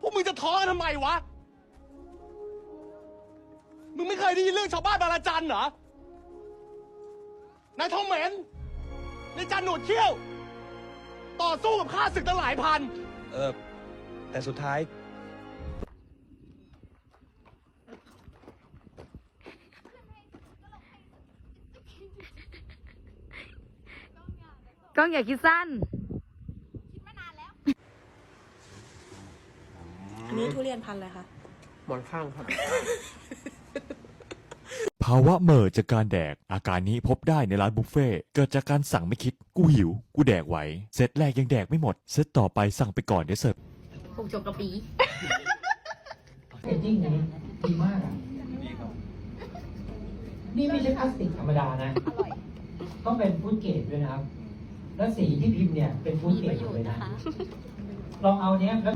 พวกมึงจะท้อทำไมวะ มึงไม่เคยได้ยินเรื่องชาวบ้านบางราจันเหรอ นายทองเหม็นนายจันหนวดเขี้ยว ต่อสู้กับข้าศึกตั้งหลายพัน เออแต่สุดท้าย กล้องอย่าคิดสั้นอันนี้ทุเรียนพันธุ์อะไรคะหมอนข้างครับ ภาวะเหม่อจากการแดก อาการนี้พบได้ในร้านบุฟเฟ่ต์เกิดจากการสั่งไม่คิด กูหิว กูแดกไหว เซตแรกยังแดกไม่หมด เซตต่อไปสั่งไปก่อนเดี๋ยวเสิร์ฟผงจกกระปีแพคเกจจิ้งนี้ดีมากอะนี่ไม่ใช่พลาสติกธรรมดานะ ต้องเป็นฟู้ดเกรดด้วยนะครับ แล้วสีที่พิมพ์เนี่ยเป็นฟู้ดเกรดหมดเลยนะลองเอาเนี้ยแล้ว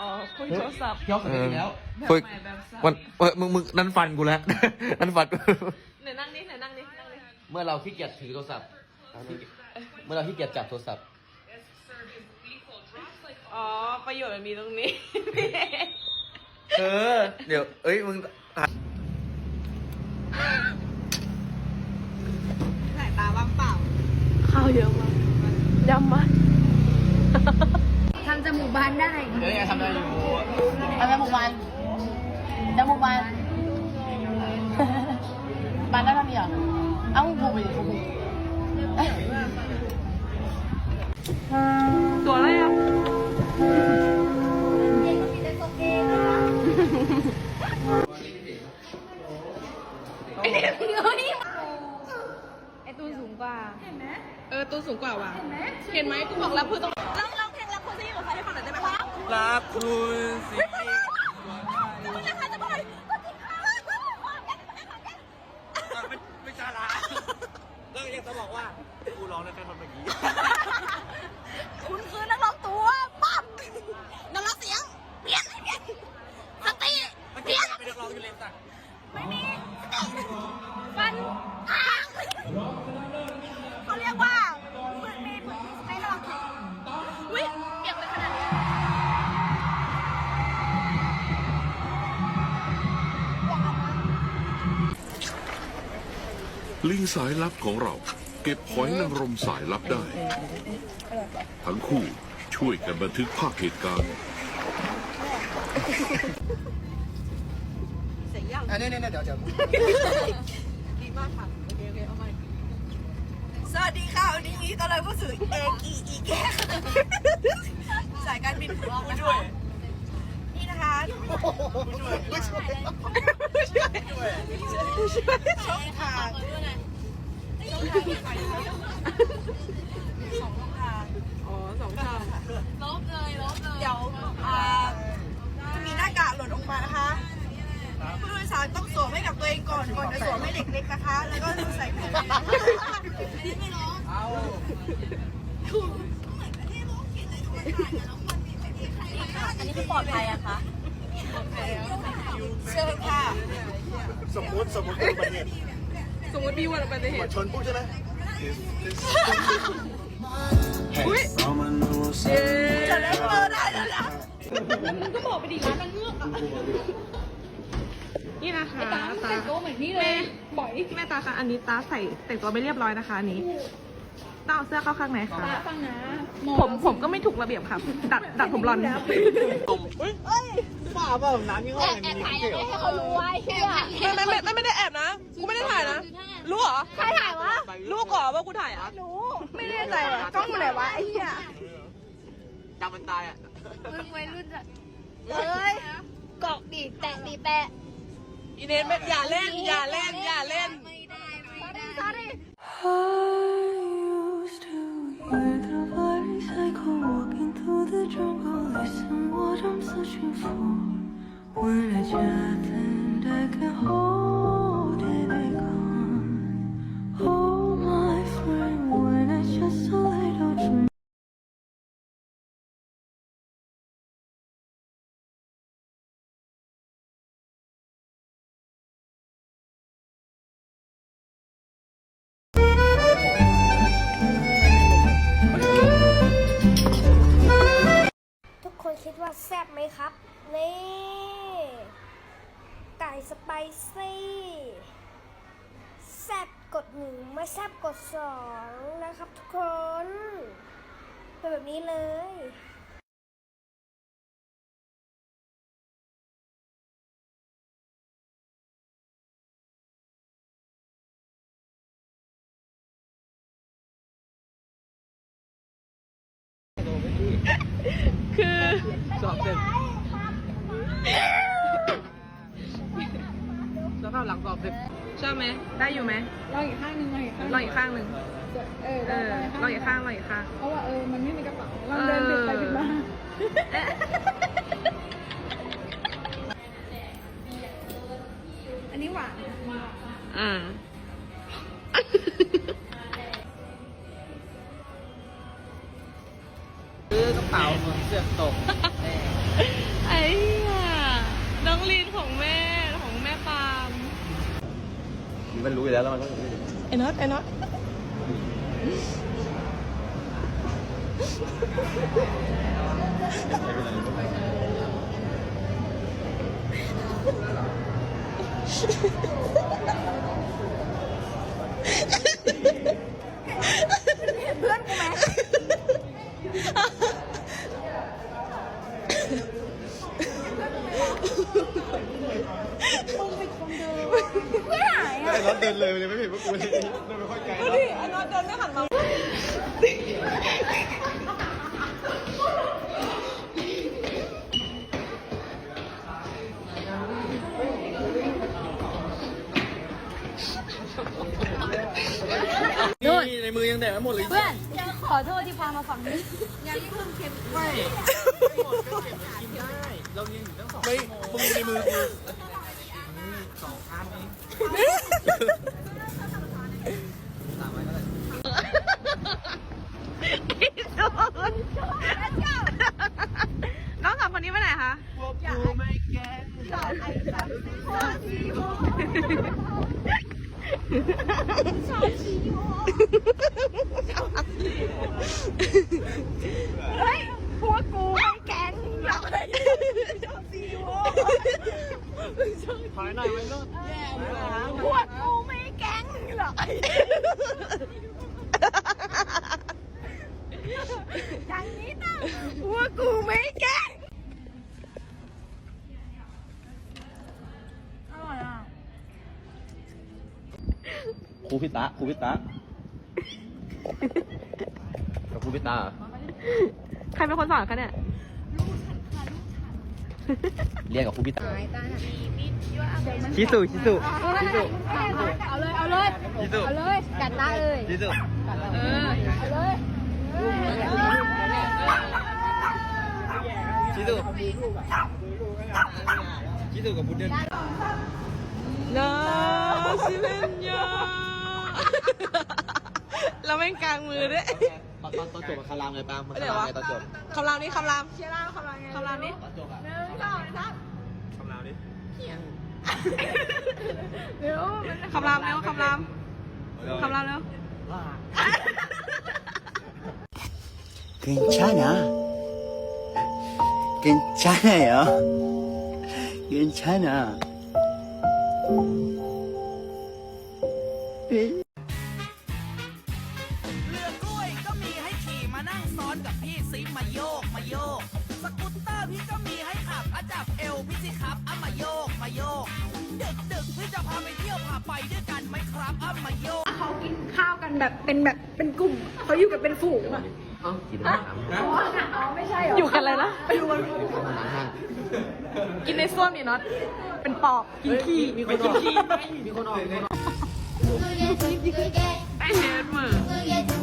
อ๋อคุยโทรศัพท์ยกไปแล้วแบบฝึกใหม่แบบสับวันเออมึงมึงนั่นฟันกูแล้ว นั่นฟันกู ไหนนั่งนี่ไหนนั่งนี่นั่งนี่ เมื่อเราขี้เกียจถือโทรศัพท์ เมื่อเราขี้เกียจจับโทรศัพท์ อ๋อ ประโยชน์มันมีตรงนี้ เออ เดี๋ยว เอ้ย มึง สายตาว่างเปล่า ข้าวเยอะมากยำมากทำจมูกบานได้ เดี๋ยวยังทำได้อยู่ทำจมูกบานจมูกบานบาน ตัวสูงกว่าว่ะ เห็นไหมกูบอกแล้วคือตรงลองลองเพลงรักคุณซิ่งของใครให้ฟังหน่อยได้ไหมคะรักคุณสิจะไม่ใครจะบอกเลยก็จริงค่ะไม่ไม่ใช่ละก็ยังจะบอกว่ากูร้องได้แค่ท่อนเมื่อกี้คุณคือนักร้องตัวปั๊มนักร้องเสียงเปลี่ยนเปลี่ยนสติมันเปลี่ยนเป็นนักร้องอยู่เลยสักไม่มีฟัน ลิงสายลับของเรา เก็บหอยนางรมสายลับได้ ทั้งคู่ช่วยกันบันทึกภาพเหตุการณ์อันนี้เนี่ยเดี๋ยวเดี๋ยวดีมากค่ะโอเคโอเคเอาใหม่สวัสดีค่ะวันนี้มีต้อนรับเข้าสู่เอกีอีแกสายการบินของเรานะคะนี่นะคะ ผู้ช่วยผู้ช่วยช่วยช่องทางช่องทางที่ไปสองทางอ๋อสองทางลบเลยลบเลยเดี๋ยวอ่าจะมีหน้ากากหล่นออกมานะคะผู้โดยสารต้องสวมให้กับตัวเองก่อนก่อนจะสวมให้เด็กเล็กนะคะ แล้วก็ใส่ถุงอันนี้ไม่ร้องอันนี้คือปลอดภัยอะคะ เชิญค่ะ สมมติสมมติอุบัติเหตุสมมติมีวันอุบัติเหตุชนปุ๊บใช่ไหมอุ้ยจะเล่นเบอร์ได้แล้วนะก็บอกไปดิร้านนางเงือกอะนี่นะคะตาแต่งตัวเหมือนนี่เลยบ่อยแม่ตาคะอันนี้ตาใส่แต่งตัวไม่เรียบร้อยนะคะอันนี้ต้องเอาเสื้อเข้าข้างในค่ะฟังนะ ผมผมก็ไม่ถูกระเบียบค่ะ ดัดดัดผมรอน บ้าเปล่าน้ำยี่ห้ออะไรมีนิกเกลให้เขารู้ไว้เชื่อไม่ไม่ไม่ไม่ได้แอบนะ กูไม่ได้ถ่ายนะ รู้เหรอ ใครถ่ายวะ รู้ก่อนว่ากูถ่ายอะ รู้ ไม่แน่ใจว่ะกล้องอยู่ไหนวะไอ้เหี้ยจำมันตายอะมึงวัยรุ่นจะเอ้ยเกาะดีแตะดีแปะอีเนนไม่อย่าเล่น อย่าเล่น อย่าเล่น ไม่ได้ไม่ได้ sorry used to hear the voice echo walking through the jungle. i'm searching for when i just think i can hold คิดว่าแซ่บไหมครับ นี่ไก่สไปซี่ แซ่บกดหนึ่งไม่แซ่บกดสองนะครับทุกคนเป็นแบบนี้เลย สอบเสร็จสภาพหลังสอบเสร็จชอบไหมได้อยู่ไหมลองอีกข้างหนึ่งลองอีกข้างหลนึ่องอีกข้างหนึ่งเออเออลองอีกข้างลองอีกข้างเพราะว่าเออมันไม่มีกระเป๋าลองเดินบิดไปบิดมาอันนี้หวานอืมซื้อกระ เป๋าเหมือนเสือกตกไอ้เหี้ยน้องลีนของแม่ของแม่ปาล์มมันรู้อยู่แล้วแล้วมันก็ไอ้น็อตไอ้น็อต นู่นในมือยังแดกไม่หมดเลยเพื่อนขอโทษที่พามาฝั่งนี้ไม่หมดก็เก็บไว้กินได้เรายืนอยู่ตั้งสองไม่มึงในมือกูสองอันนี้สามอันก็ได้ น้องสองคนนี้ไปไหนคะ พวกกูไม่แกล้ง เฮ้ยพวกกูไม่แก๊งหรอก ถอยหน่อยไว้รุ่น พวกกูไม่แก๊งหรอก อย่างนี้นะพวกกูไม่แก๊งครูพิตะครูพิตะกับครูพิตะใครเป็นคนสอนคะเนี่ย เรียกกับครูพิตะชิสุชิสุเอาเลย เอาเลยชิสุเอาเลย กัดตาเลยชิสุ เออเอาเลย ชิสุชิสุกับพุดเดิ้ลนาซิเลนยาเราแม่งกลางมือด้วยตอนตอนตอนจบมันคารามไงปาล์มมันเดี๋คายวรามวะไงตอนจบคำรามนี้คำรามเชียร์ล่าคำรามคำรามนี้ตอนจบอะคำรามดิคำรามเร็วคำรามคำรามเร็ว 괜찮아. 괜찮아요. 괜찮아. เรือกล้วยก็มีให้ขี่มานั่งซ้อนกับพี่ซิมาโยกมาโยก สกูตเตอร์พี่ก็มีให้ขับอาจับเอวพี่สิครับอ่ะมาโยกมาโยก ดึกดึกๆพี่จะพาไปเที่ยวพาไปด้วยกันไหมครับอ่ะมาโยก เขากินข้าวกันแบบเป็นแบบเป็นกลุ่ม เขาอยู่กันเป็นฝูงอะ กี่ตัวถามอ๋อไม่ใช่เหรออยู่กันเลยนะอยู่กันห้างกินในส้วมนี่น็อตเป็นปอบกินขี้มีคนออกมีคนออกไอเฮดมือไอเฮ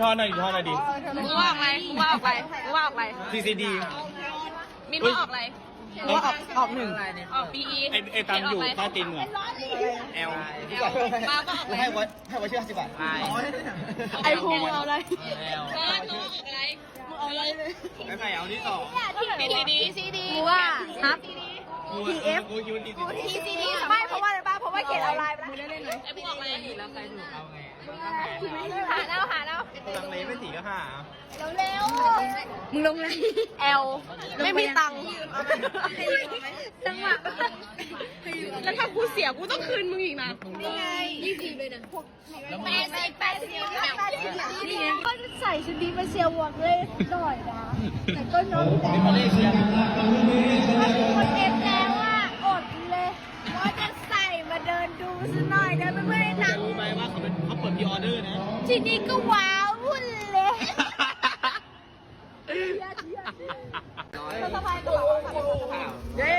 ทอนหน่อยดิทอนหน่อยดิมึงว่าออกอะไรมึงว่าออกอะไรมึงว่าออกอะไร CCD มินว่าออกอะไรว่าออกออกหนึ่งออก PE ไอไอตังอยู่ใต้ตีนเหรอ L มาก็ออกอะไรให้วัดให้วัดชื่อสิบบาทไอ้ภูมิเอาอะไร L เออน้องออกอะไรมึงเอาอะไรเลยไม่ใช่เอาที่สอง PCD PCD กูว่าฮับ TF กูคิดว่า TCD PCD ไม่เพราะว่าอะไรบ้างเพราะว่าเขียนเอาไลน์ไปแล้วไอ้พวกออกอะไรแล้วใครถูกเอาไง หาแล้วหาแล้วตังเลไม่สีก็หาเร็วมึงลงเลยแอลไม่มีตังค์จังหวะแล้วถ้ากูเสียกูต้องคืนมึงอีกนะนี่ไงยี่สิบเลยนะแปดสิบแปดสิบแปดสิบนี่ไงก็ใส่ชุดนี้มาเชียร์วอกเล่หน่อยนะแต่ก็น้องแต่มาเลเซียคนเอฟแล้วอะอดเลยว่าจะ ใส่มาเดินดูซะหน่อยเดินไปเพื่อนจะนังรู้ไหมว่าเขาเป็นเขาเปิดพรีออเดอร์นะ ทีนี้ก็ว้าวุ่นเลยสบายกระเป๋าค่ะเย้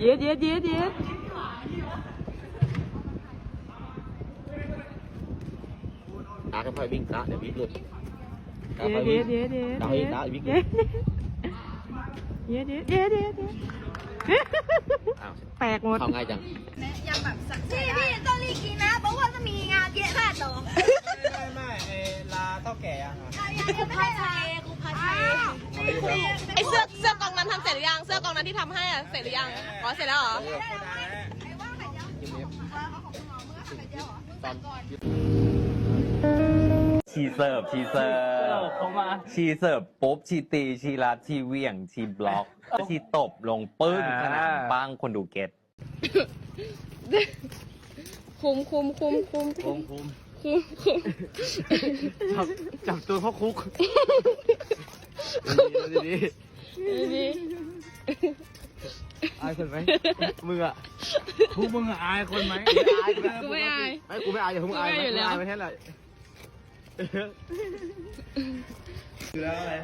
เย็ดเย็ดเย็ดเย็ดตาก็พลอยวิ่งตาเดี๋ยววิ่งหลุดเย็ดเย็ดเย็ดเย็ดตาวิ่งตาวิ่งหลุดเย็ดเย็ดเย็ด เย็ดแปลกหมด เขาง่ายจังพี่พี่ต้องรีบกินนะ เพราะว่าจะมีงานเยอะค่ะต่อไม่ไม่เอลาเท่าแก่อะกูพาชัยกูพาชัยไอเสื้อเสื้อกองนั้นทำเสร็จหรือยัง เสื้อกองนั้นที่ทำให้อะเสร็จหรือยัง อ๋อเสร็จแล้วเหรอชีเสิร์ฟชีเสิร์ฟ เขามา ชีเสิร์ฟปุ๊บชีตีชีรัดชีเหวี่ยงชีบล็อก ชีตบลงปึ้งสนามปังคนดูเก็ตคุมคุมคุมคุมคุมคุมคุมคุมจับจับตัวเข้าคุกดีดีดีอายคนไหมมึงอะพวกมึงอะอายคนไหมอายกูไม่อายไอ้กูไม่อายอย่าพวกมึงอายกูไม่อยู่แล้วอายไม่ใช่ไรคือแล้วอะไร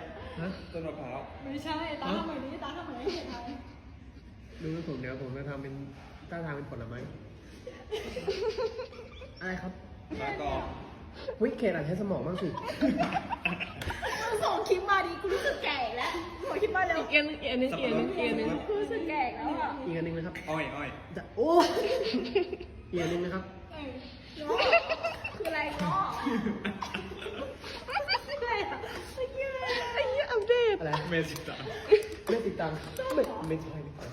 ฮะต้นมะพร้าวไม่ใช่ตาทำไมนี้ตาทำไมดูผมเดี๋ยวผมจะทำเป็นท่าทางเป็นผลไม้ อะไรครับมะกอกวิเคนอะใช้สมองบ้างสิส่งคลิปมาดิกูรู้สึกแก่แล้วส่งคลิปมาเร็วเอียนเอียนนึงเอียนนึงเอียนนึงกูรู้สึกแก่แล้วอะอีกอันหนึงนะครับอ้อยอ้อยจะโอ้อีกอันหนึงนะครับคืออะไรเนาะ ไอ้เหี้ย อัปเดตอะไรเมสิตังเมสิตังไม่ไม่ใช่ไม่ใช่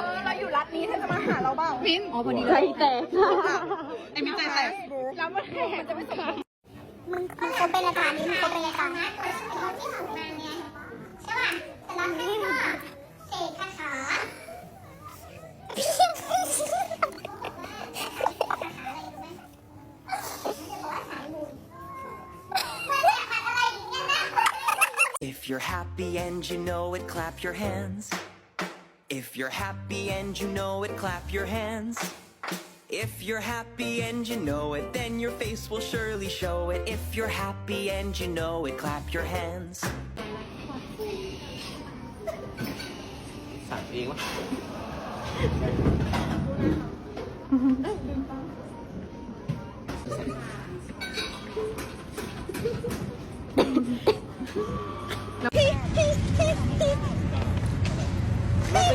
เออเราอยู่รัฐนี้เธอจะมาหาเราเปล่ามินอ๋อพอดีใจแตกไอ้มินใจแตกแล้วมันมันจะไม่สมมึงมึงคบเป็นอาจารย์นี้มึงคบเป็นอาจารย์นะคนที่ของนางเนี่ยใช่ป่ะแต่เราให้ก็เสกคาถา you're happy and you know it, clap your hands. If you're happy and you know it, clap your hands. If you're happy and you know it, then your face will surely show it. If you're happy and you know it, clap your hands. สั่งเองวะ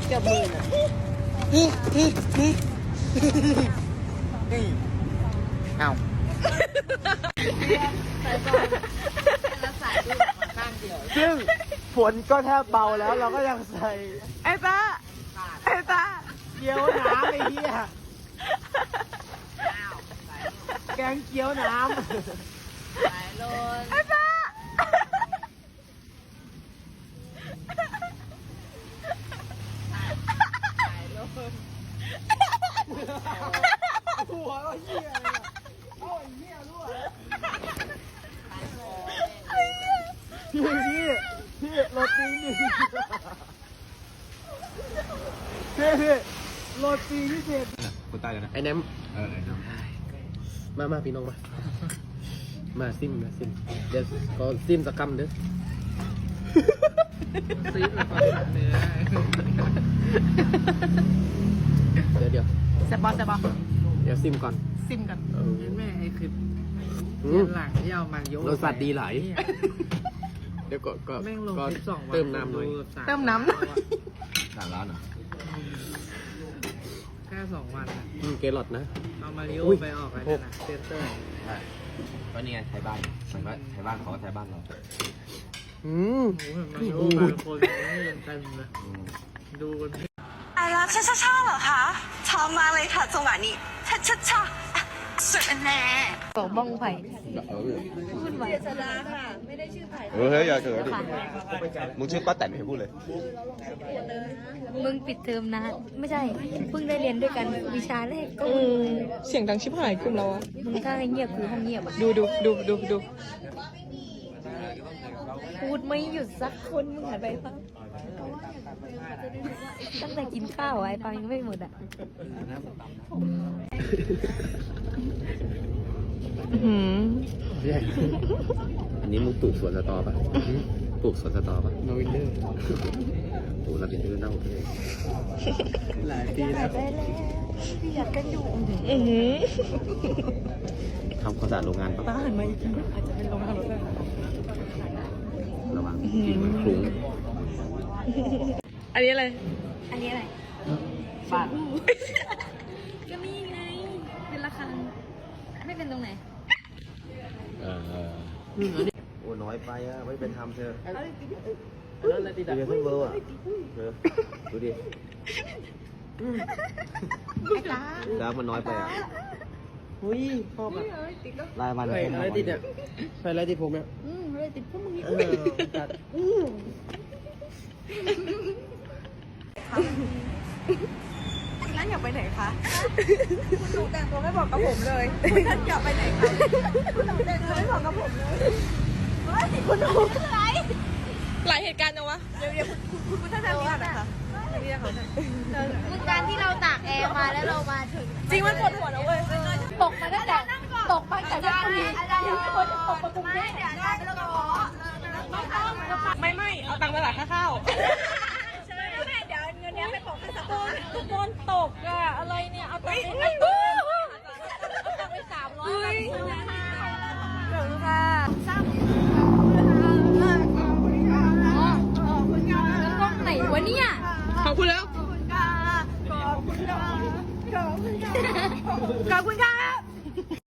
แล้วก็จับมือน่ะเอาซึ่งฝนก็แทบเบาแล้วเราก็ยังใส่ ไอ้ตาไอ้ตาเกี๊ยวน้ำไอ้เหี้ยแกงเกี๊ยวน้ำไอ้ตา หัวก็เหี้ยเลยอะเอาไอ้เหี้ยรั่วพี่พี่พี่โรตีหนึ่งพี่พี่โรตีพิเศษคนใต้เลยนะไอ้แนมเออไอ้แนมมามาพี่น้องมา มาซิมมาซิมเดี๋ยวขอซิมสักคำเด้อซิมเดี๋ยวเดี๋ยวแซ่บบอสแซ่บบอสเดี๋ยวซิมก่อนซิมกันเออแม่ไอ้คืออืเดืมอนหลังที่เอามาโยกรสชาติดีหลายเนี่ยเดี๋ยวก็ก็แม่งลงก็คลิปสองวันเติมน้ำหน่อยดูสาเติมน้ำหน่อยสามล้านเหรอแค่สองวันอะอืมเกลอดนะ เอามาริโออุ้ยไปออกอะไรโอ้นะเซนเตอร์ใช่ก็นี่ไงไทยบ้านไทยบ้านไทยบ้านเขาก็ไทยบ้านเราอืม โอ้โหมาริโอมาคนไม่ยังเต็มเลยดูกัน ไอรักชาชาชาเหรอคะชอบมากเลยค่ะจังหวะนี้ชาชาชา สุดแน่บอกบ้องไผ่พูดไว้ชนะค่ะ ไม่ได้ชื่อไผ่เฮ้ยอย่าเกิดดิมึงชื่อป้าแตนไม่พูดเลย มึงปิดเทอมนะ ไม่ใช่เพิ่งได้เรียนด้วยกันวิชาแรกก็เสียงดังชิบหายกลุ่มเราอะมึงถ้าให้เงียบคือห้องเงียบอะดูดูดูดูดูพูดไม่หยุดสักคนมึงหันไปฟัง ตั้งแต่กินข้าวอะไอ้ฟังยังไม่หมดอะอันนี้มึงปลูกสวนสตอปะปลูกสวนสตอปะโนวินเดอร์ปลูกแล้ววินเดอร์เน่าเลยหลายปีแล้วได้แล้วพี่อยากกันอยู่ทำความสะอาดโรงงานปะป้าหันมาอีกทีอาจจะเป็นลมทางรถเลยระวังกลินมันคลุ้ง อันนี้อะไร อันนี้อะไรบาทก็นี่ไง เป็นราคาไม่เป็นตรงไหน เออโอ้น้อยไปอะไม่เป็นธรรมเธอแล้วอะไรติดดูดิเพิ่งเบอร์อะเออดูดิไอ้ตาแล้วมันน้อยไปอะหุ้ยชอบอะรายวันไฟอะไรติดอะไฟอะไรติดผมอะอืมเลยติดพวกมึงนี่ เออจัดท่านอยากไปไหนคะคุณหนูแต่งตัวไม่บอกกับผมเลยคุณท่านอยากไปไหนคะคุณหนูแต่งตัวไม่บอกกับผมเลยเฮ้ยคุณหนูอะไรหลายเหตุการณ์จังวะเดี๋ยวเดี๋ยวคุณคุณคุณคุณท่านทำนี่ก่อนนะคะนี่นะคะมึงการที่เราตากแอร์มาแล้วเรามาถึง จริงมันปวดหัวนะเว้ยตกมาตั้งแต่ตกมาจากเพชรบุรียังไม่ควรจะตกมากรุงเทพเดี๋ยวได้แล้วก็ขอ ไม่ไม่เอาตังค์ไปหลักค่าข้าวใช่ไหมเดี๋ยวเงินนี้ไปบอกให้สักคนทุกคนตกอะอะไรเนี่ย เอาตังค์ไปเอาตังค์ไปสามร้อยเดี๋ยวค่ะกล้องไหนวะเนี่ย ขอบคุณแล้ว ขอบคุณค่ะ ขอบคุณค่ะขอบคุณค่ะ